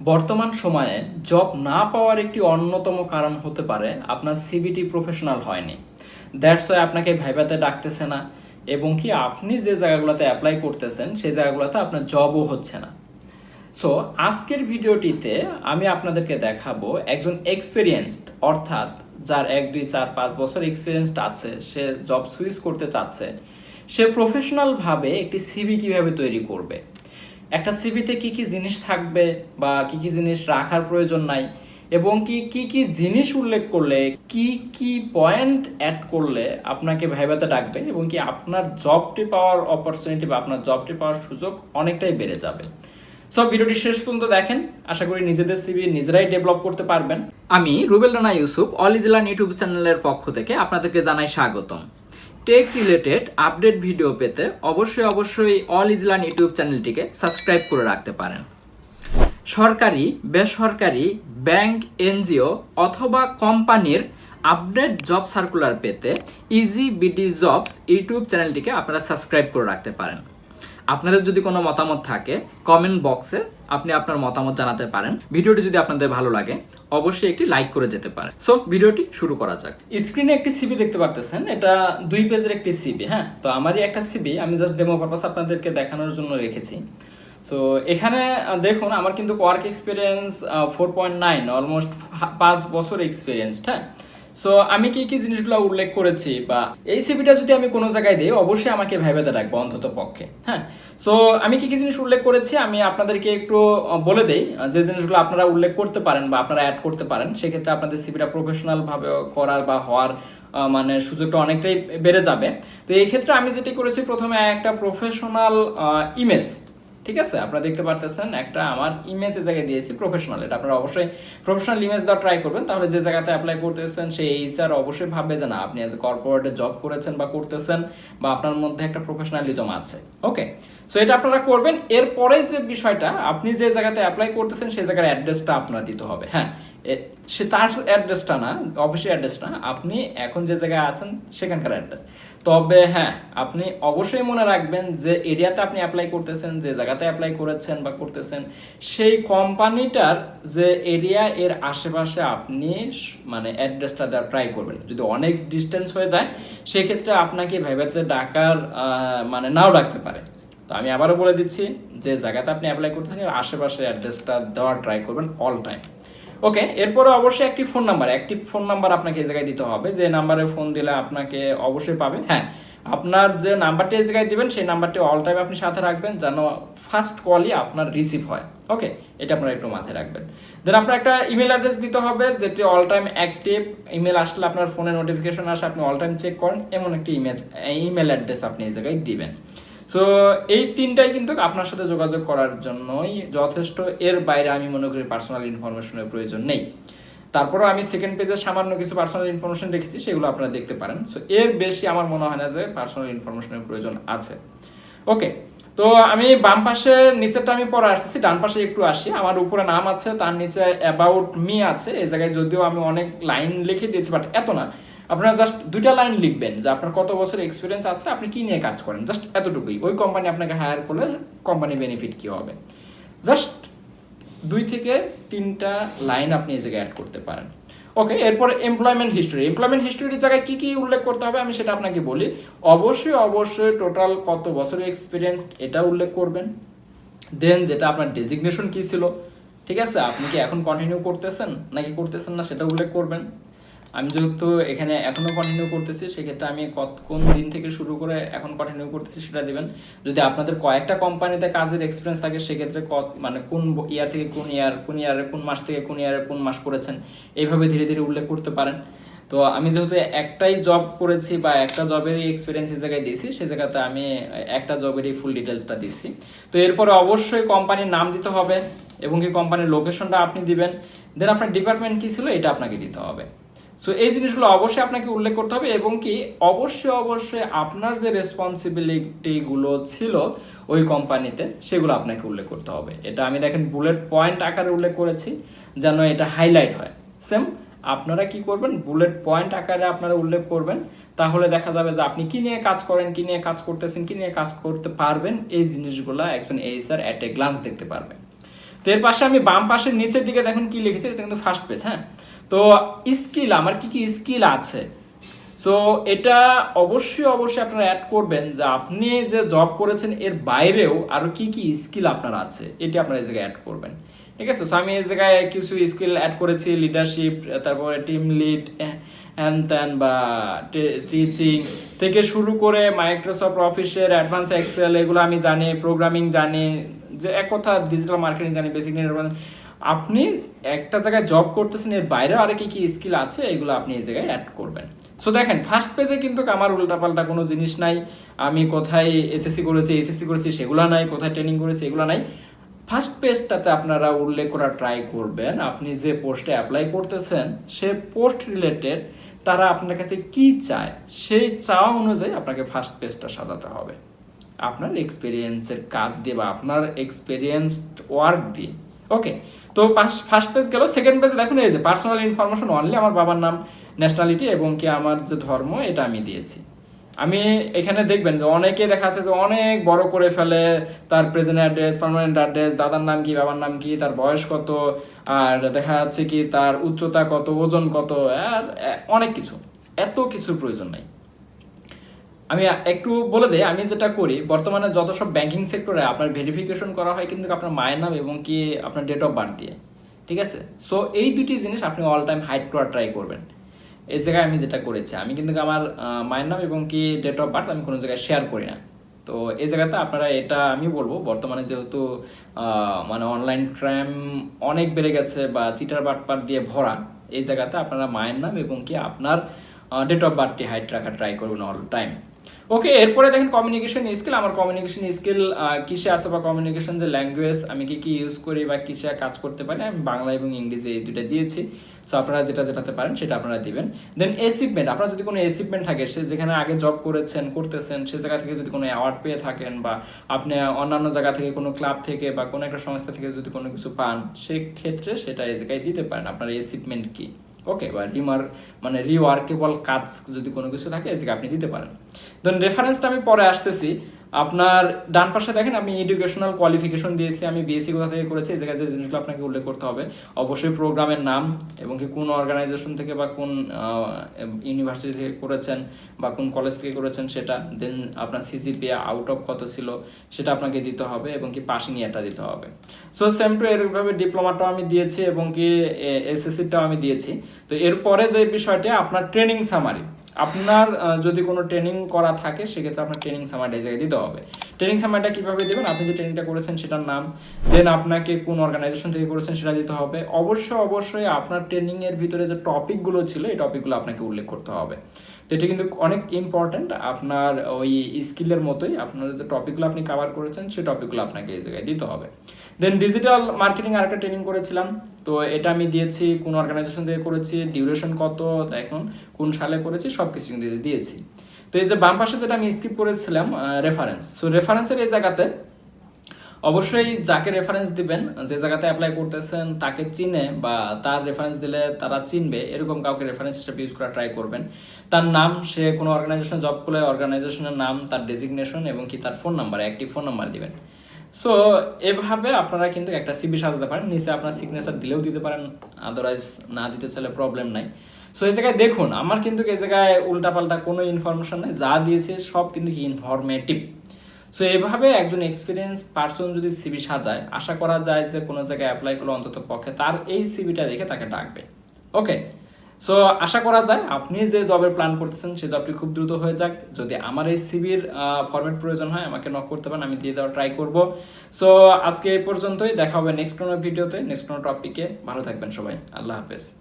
বর্তমান সময়ে জব না পাওয়ার একটি অন্যতম কারণ হতে পারে আপনার সিবিটি প্রফেশনাল হয়নি। ওয়াই আপনাকে ভাইভাতে ডাকতেছে না এবং কি আপনি যে জায়গাগুলোতে অ্যাপ্লাই করতেছেন, সেই জায়গাগুলোতে আপনার জবও হচ্ছে না। সো আজকের ভিডিওটিতে আমি আপনাদেরকে দেখাবো একজন এক্সপিরিয়েন্সড অর্থাৎ যার এক, দুই, চার, পাঁচ বছর এক্সপিরিয়েন্সড আছে, সে জব সুইচ করতে চাচ্ছে। সে প্রফেশনালভাবে একটি সিবি কীভাবে তৈরি করবে। একটা সিবিতে কি কি জিনিস থাকবে বা কি কি জিনিস রাখার প্রয়োজন নাই এবং কি কি কি জিনিস উল্লেখ করলে, কি কি পয়েন্ট অ্যাড করলে আপনাকে ভাইবাতে ডাকবে এবং কি আপনার জবটি পাওয়ার অপরচুনিটি বা আপনার জবটি পাওয়ার সুযোগ অনেকটাই বেড়ে যাবে। সব ভিডিওটি শেষ পর্যন্ত দেখেন। আশা করি নিজেদের সিবি নিজেরাই ডেভেলপ করতে পারবেন। আমি রুবেল রানা ইউসুফ অলিজিলান ইউটিউব চ্যানেলের পক্ষ থেকে আপনাদেরকে জানাই স্বাগতম। টেক রিলেটেড আপডেট ভিডিও পেতে অবশ্যই অবশ্যই অল ইজলান ইউটিউব চ্যানেলটিকে সাবস্ক্রাইব করে রাখতে পারেন। সরকারি, বেসরকারি ব্যাংক এনজিও অথবা কোম্পানির আপডেট জব সার্কুলার পেতে ইজি বিডি জবস ইউটিউব চ্যানেলটিকে আপনারা সাবস্ক্রাইব করে রাখতে পারেন। আপনাদের যদি কোনো মতামত থাকে কমেন্ট বক্সে আপনি আপনার মতামত জানাতে পারেন। ভিডিওটি যদি আপনাদের ভালো লাগে, অবশ্যই একটি লাইক করে যেতে পারেন সো ভিডিওটি শুরু করা যাক। স্ক্রিনে একটি সিবি দেখতে পারতেছেন। এটা দুই পেজের একটি সিবি হ্যাঁ? তো আমারই একটা সিবি আমি জাস্ট ডেমো পারপাস আপনাদেরকে দেখানোর জন্য রেখেছি। সো এখানে দেখুন, আমার কিন্তু work experience four point nine almost পাঁচ বছর এক্সপিরিয়েন্সড হ্যাঁ? সো আমি কি কি জিনিসগুলো উল্লেখ করেছি বা এই সিভিটা যদি আমি কোনো জায়গায় দিই, অবশ্যই আমাকে ভেবেতে রাখব অন্তত পক্ষে হ্যাঁ? সো আমি কি কি জিনিস উল্লেখ করেছি? আমি আপনাদেরকে একটু বলে দেই যে জিনিসগুলো আপনারা উল্লেখ করতে পারেন বা আপনারা অ্যাড করতে পারেন, সেক্ষেত্রে আপনাদের সিভিটা প্রফেশনাল ভাবে করার বা হওয়ার মানে সুযোগটা অনেকটাই বেড়ে যাবে। তো এই ক্ষেত্রে আমি যেটি করেছি, প্রথমে একটা প্রফেশনাল ইমেজ ঠিক আছে? আপনারা দেখতে পারতেছেন একটা আমার ইমেজ এ জায়গায় দিয়েছি প্রফেশনাল এটা। আপনারা অবশ্যই প্রফেশনাল ইমেজ দেওয়া ট্রাই করবেন, তাহলে যে জায়গাতে অ্যাপ্লাই করতেছেন সেই এইচআর অবশ্যই ভাববে যে না, আপনি এজ এ কর্পোরেটে জব করেছেন বা করতেছেন বা আপনার মধ্যে একটা প্রফেশনালিজম আছে। ওকে সো এটা আপনারা করবেন। এরপরে যে বিষয়টা, আপনি যে জায়গাতে অ্যাপ্লাই করতেছেন সেই জায়গার অ্যাড্রেসটা আপনার দিতে হবে। হ্যাঁ? সে তার অ্যাড্রেসটা না অফিসের অ্যাড্রেস না, আপনি এখন যে জায়গায় আছেন সেখানকার অ্যাড্রেস তবে হ্যাঁ আপনি অবশ্যই মনে রাখবেন যে এরিয়াতে আপনি অ্যাপ্লাই করতেছেন, যে জায়গাতে অ্যাপ্লাই করেছেন বা করতেছেন, সেই কোম্পানিটার যে এরিয়া এর আশেপাশে আপনি মানে অ্যাড্রেসটা দেওয়ার ট্রাই করবেন। যদি অনেক ডিস্টেন্স হয়ে যায়, সেক্ষেত্রে আপনাকে ভেবে যে ডাকার মানে নাও ডাকতে পারে। তো আমি আবারও বলে দিচ্ছি, যে জায়গাতে আপনি অ্যাপ্লাই করতেছেন আশেপাশে অ্যাড্রেসটা দেওয়ার ট্রাই করবেন অল টাইম ওকে এরপরে অবশ্যই একটি ফোন নাম্বার একটি ফোন নাম্বার আপনাকে এই জায়গায় দিতে হবে। যে নাম্বারে ফোন দিলে আপনাকে অবশ্যই পাবে। হ্যাঁ আপনার যে নাম্বারটি এই জায়গায় দিবেন, সেই নাম্বারটি অল টাইম আপনি সাথে রাখবেন, যেন ফার্স্ট কলই আপনার রিসিভ হয়। ওকে এটা আপনারা একটু মাথায় রাখবেন। দেন আপনার একটা ইমেল অ্যাড্রেস দিতে হবে, যেটি অল টাইম অ্যাক্টিভ ইমেল আসলে আপনার ফোনে নোটিফিকেশন আসে, আপনি অল টাইম চেক করেন, এমন একটি ইমেল ইমেল অ্যাড্রেস আপনি এই জায়গায় দিবেন। সো এই তিনটাই কিন্তু আপনার সাথে যোগাযোগ করার জন্যই যথেষ্ট। এর বাইরে আমি মনে করি পার্সোনাল ইনফরমেশনের প্রয়োজন নেই। তারপরেও আমি সেকেন্ড পেজে সামান্য কিছু পার্সোনাল ইনফরমেশন রেখেছি সেগুলো আপনারা দেখতে পারেন। সো এর বেশি আমার মনে হয় না যে পার্সোনাল ইনফরমেশনের প্রয়োজন আছে। ওকে তো আমি বাম পাশে, নিচেরটা আমি পরে আসতেছি, ডান পাশে একটু আসি। আমার উপরে নাম আছে, তার নিচে অ্যাবাউট মি আছে। এই জায়গায় যদিও আমি অনেক লাইন লিখে দিয়েছি বাট এত না। আপনারা জাস্ট দুইটা লাইন লিখবেন যে আপনার কত বছর এক্সপিরিয়েন্স আছে, আপনি কী নিয়ে কাজ করেন? জাস্ট এতটুকুই। ওই কোম্পানি আপনাকে হায়ার করলে কোম্পানি বেনিফিট কী হবে? জাস্ট দুই থেকে তিনটা লাইন আপনি এই জায়গায় অ্যাড করতে পারেন। ওকে এরপর এমপ্লয়মেন্ট হিস্ট্রি এমপ্লয়মেন্ট হিস্ট্রির জায়গায় কী কী উল্লেখ করতে হবে আমি সেটা আপনাকে বলি। অবশ্যই অবশ্যই টোটাল কত বছরের এক্সপিরিয়েন্স এটা উল্লেখ করবেন। দেন যেটা আপনার ডেজিগনেশন কী ছিল? ঠিক আছে? আপনি কি এখন কন্টিনিউ করতেছেন? নাকি করতেছেন না সেটা উল্লেখ করবেন। আমি যেহেতু এখানে এখনও কন্টিনিউ করতেছি, সেক্ষেত্রে আমি কত, কোন দিন থেকে শুরু করে এখন কন্টিনিউ করতেছি সেটা দিবেন। যদি আপনাদের কয়েকটা কোম্পানিতে কাজের এক্সপিরিয়েন্স থাকে, সেক্ষেত্রে কত মানে কোন ইয়ার থেকে কোন ইয়ার কোন ইয়ারে কোন মাস থেকে কোন ইয়ারে কোন মাস করেছেন, এইভাবে ধীরে ধীরে উল্লেখ করতে পারেন। তো আমি যেহেতু একটাই জব করেছি বা একটা জবেরই এক্সপিরিয়েন্স এই জায়গায় দিয়েছি, সেই জায়গাতে আমি একটা জবেরই ফুল ডিটেলসটা দিছি তো এরপরে অবশ্যই কোম্পানির নাম দিতে হবে এবং কি কোম্পানির লোকেশনটা আপনি দিবেন। দেন আপনার ডিপার্টমেন্ট কী ছিল, এটা আপনাকে দিতে হবে। সো এই জিনিসগুলো অবশ্যই আপনাকে উল্লেখ করতে হবে এবং কি অবশ্যই অবশ্যই আপনার যে রেসপন্সিবিলিটিগুলো ছিল ওই কোম্পানিতে সেগুলো আপনাকে উল্লেখ করতে হবে। এটা আমি দেখেন বুলেট পয়েন্ট আকারে উল্লেখ করেছি যেন এটা হাইলাইট হয়। সেম আপনারা কি করবেন? বুলেট পয়েন্ট আকারে আপনারা উল্লেখ করবেন। তাহলে দেখা যাবে যে আপনি কী নিয়ে কাজ করেন, কী নিয়ে কাজ করতেছেন, কী নিয়ে কাজ করতে পারবেন, এই জিনিসগুলো একজন এইচআর অ্যাট এ গ্লান্স দেখতে পারবেন তো এর পাশে আমি বাম পাশের নিচের দিকে দেখুন কি লিখেছি, এটা কিন্তু ফার্স্ট পেজ হ্যাঁ? তো স্কিল, আমার কি কি স্কিল আছে? সো এটা অবশ্যই অবশ্যই আপনারা অ্যাড করবেন যে আপনি যে জব করেছেন এর বাইরেও আরও কি কি স্কিল আপনার আছে, এটি আপনারা এই জায়গায় অ্যাড করবেন। ঠিক আছে? সো আমি এই জায়গায় কিছু স্কিল অ্যাড করেছি লিডারশিপ তারপরে টিম লিড হ্যান ত্যান বা টিচিং থেকে শুরু করে মাইক্রোসফট অফিসের অ্যাডভান্স এক্সেল এগুলো আমি জানি প্রোগ্রামিং জানি, যে এক কথা ডিজিটাল মার্কেটিং জানি বেসিক আপনি একটা জায়গায় জব করতেছেন, এর বাইরেও আরও কি কি স্কিল আছে, এগুলো আপনি এই জায়গায় অ্যাড করবেন। সো দেখেন ফার্স্ট পেজে কিন্তু আমার উল্টাপাল্টা কোনো জিনিস নাই। আমি কোথায় এসএসসি করেছি এসএসসি করেছি সেগুলো নাই, কোথায় ট্রেনিং করেছি এগুলো নাই। ফার্স্ট পেজটাতে আপনারা উল্লেখ করা ট্রাই করবেন, আপনি যে পোস্টে অ্যাপ্লাই করতেছেন, সে পোস্ট রিলেটেড তারা আপনার কাছে কি চায়, সেই চাওয়া অনুযায়ী আপনাকে ফার্স্ট পেজটা সাজাতে হবে। আপনার এক্সপিরিয়েন্সের কাজ দিয়ে বা আপনার এক্সপিরিয়েন্সড ওয়ার্ক দিয়ে। ওকে তো ফার্স্ট পেজ গেল সেকেন্ড পেজ দেখুন, এই যে পার্সোনাল ইনফরমেশন অনলি আমার বাবার নাম ন্যাশনালিটি এবং কি আমার যে ধর্ম, এটা আমি দিয়েছি। আমি এখানে দেখবেন যে অনেকে দেখা যাচ্ছে যে অনেক বড় করে ফেলে, তার প্রেজেন্ট অ্যাড্রেস পার্মানেন্ট অ্যাড্রেস দাদার নাম কি, বাবার নাম কি, তার বয়স কত, আর দেখা যাচ্ছে কি তার উচ্চতা কত, ওজন কত, আর অনেক কিছু। এত কিছুর প্রয়োজন নাই। আমি একটু বলে দিই, আমি যেটা করি, বর্তমানে যত সব ব্যাংকিং সেক্টরে আপনার ভেরিফিকেশন করা হয় কিন্তু আপনার মায়ের নাম এবং কি আপনার ডেট অফ বার্থ দিয়ে, ঠিক আছে? সো এই দুটি জিনিস আপনি অল টাইম হাইড করার ট্রাই করবেন। এই জায়গায় আমি যেটা করেছি, আমি কিন্তু আমার মায়ের নাম এবং কি ডেট অফ বার্থ আমি কোনো জায়গায় শেয়ার করি না। তো এই জায়গাতে আপনারা এটা আমি বলব, বর্তমানে যেহেতু মানে অনলাইন ক্রাইম অনেক বেড়ে গেছে বা চিটার বাটপার দিয়ে ভরা, এই জায়গাতে আপনারা মায়ের নাম এবং কি আপনার ডেট অফ বার্থটি হাইট রাখার ট্রাই করবেন অল টাইম ওকে এরপরে দেখেন কমিউনিকেশন স্কিল আমার কমিউনিকেশন স্কিল কিসে আছে বা কমিউনিকেশন যে ল্যাঙ্গুয়েজ আমি কি কি ইউজ করি বা কিসে কাজ করতে পারি, আমি বাংলা এবং ইংরেজি এই দুটো দিয়েছি। সো আপনারা যেটা যেটাতে পারেন, সেটা আপনারা দিবেন। দেন অ্যাচিভমেন্ট আপনার যদি কোনো অ্যাচিভমেন্ট থাকে, সে যেখানে আগে জব করেছেন, করতেছেন, সে জায়গা থেকে যদি কোনো অ্যাওয়ার্ড পেয়ে থাকেন বা আপনি অন্যান্য জায়গা থেকে কোনো ক্লাব থেকে বা কোনো একটা সংস্থা থেকে যদি কোনো কিছু পান, সেক্ষেত্রে সেটা এই জায়গায় দিতে পারেন। আপনার অ্যাচিভমেন্ট কী? ওকে বা রিমার মানে রিওয়ার্কেবল কাজ যদি কোনো কিছু থাকে এই আপনি দিতে পারেন। দেন রেফারেন্সটা আমি পরে আসতেছি। আপনার ডান পাশে দেখেন আমি এডুকেশনাল কোয়ালিফিকেশন দিয়েছি, আমি বিএসসি কোথা থেকে করেছি, এই জায়গায় যে জিনিসগুলো আপনাকে উল্লেখ করতে হবে। অবশ্যই প্রোগ্রামের নাম এবং কি কোন অর্গানাইজেশন থেকে বা কোন ইউনিভার্সিটি থেকে করেছেন বা কোন কলেজ থেকে করেছেন সেটা দেন আপনার সিজিপিএ আউট অফ কত ছিল সেটা আপনাকে দিতে হবে এবং কি পাসিং ইয়ারটা দিতে হবে। সো সেম টু এরভাবে ডিপ্লোমাটাও আমি দিয়েছি এবং কি এসএসসিটাও আমি দিয়েছি। তো এরপরে যে বিষয়টা, আপনার ট্রেনিং সামারি আপনার যদি কোনো ট্রেনিং করা থাকে, সেক্ষেত্রে আপনার ট্রেনিং সামারটা এই জায়গায় দিতে হবে। ট্রেনিং সামারটা কীভাবে দেবেন? আপনি যে ট্রেনিংটা করেছেন সেটার নাম দেন আপনাকে কোন অর্গানাইজেশন থেকে করেছেন সেটা দিতে হবে। অবশ্যই অবশ্যই আপনার ট্রেনিংয়ের ভিতরে যে টপিকগুলো ছিল, এই টপিকগুলো আপনাকে উল্লেখ করতে হবে। তো এটা কিন্তু অনেক ইম্পর্ট্যান্ট আপনার ওই স্কিলের মতোই আপনার যে টপিকগুলো আপনি কাভার করেছেন সেই টপিকগুলো আপনাকে এই জায়গায় দিতে হবে। দেন ডিজিটাল মার্কেটিং আরেকটা ট্রেনিং করেছিলাম, তো এটা আমি দিয়েছি, কোন অর্গানাইজেশন থেকে করেছি ডিউরেশন কত এখন কোন সালে করেছি সব কিছু কিন্তু দিয়েছি। তো এই যে বাম পাশে যেটা আমি স্কিপ করেছিলাম রেফারেন্স সো রেফারেন্সের এই জায়গাতে অবশ্যই যাকে রেফারেন্স দিবেন, যে জায়গাতে অ্যাপ্লাই করতেছেন, তাকে চিনে বা তার রেফারেন্স দিলে তারা চিনবে, এরকম কাউকে রেফারেন্স হিসেবে ইউজ করা ট্রাই করবেন। তার নাম, সে কোনো অর্গানাইজেশন জব করলে অর্গানাইজেশনের নাম, তার ডেজিগনেশন এবং কি তার phone number active phone number দিবেন। সো এভাবে আপনারা কিন্তু একটা সিবি সাজাতে পারেন, নিচে আপনার সিগনেচার দিলেও দিতে পারেন আদারওয়াইজ না দিতে চাইলে প্রবলেম নাই। সো এই জায়গায় দেখুন, আমার কিন্তু এই জায়গায় উল্টাপাল্টা কোনো ইনফরমেশন নেই, যা দিয়েছে সব কিন্তু ইনফরমেটিভ সো এভাবে একজন এক্সপিরিয়েন্স পার্সন যদি সিবি সাজায়, আশা করা যায় যে কোনো জায়গায় অ্যাপ্লাই করলে অন্তত পক্ষে, তার এই সিবিটা দেখে তাকে ডাকবে। ওকে সো আশা করা যায় আপনি যে জবের প্ল্যান করতেছেন সেই জবটি খুব দ্রুত হয়ে যাক। যদি আমার এই সিবির ফরম্যাট প্রয়োজন হয়, আমাকে নক করতে পারেন, আমি দিয়ে দেওয়ার ট্রাই করব। সো আজকে এই পর্যন্তই। দেখা হবে নেক্সট কোনো ভিডিওতে নেক্সট কোনো টপিকে ভালো থাকবেন সবাই। আল্লাহ হাফেজ।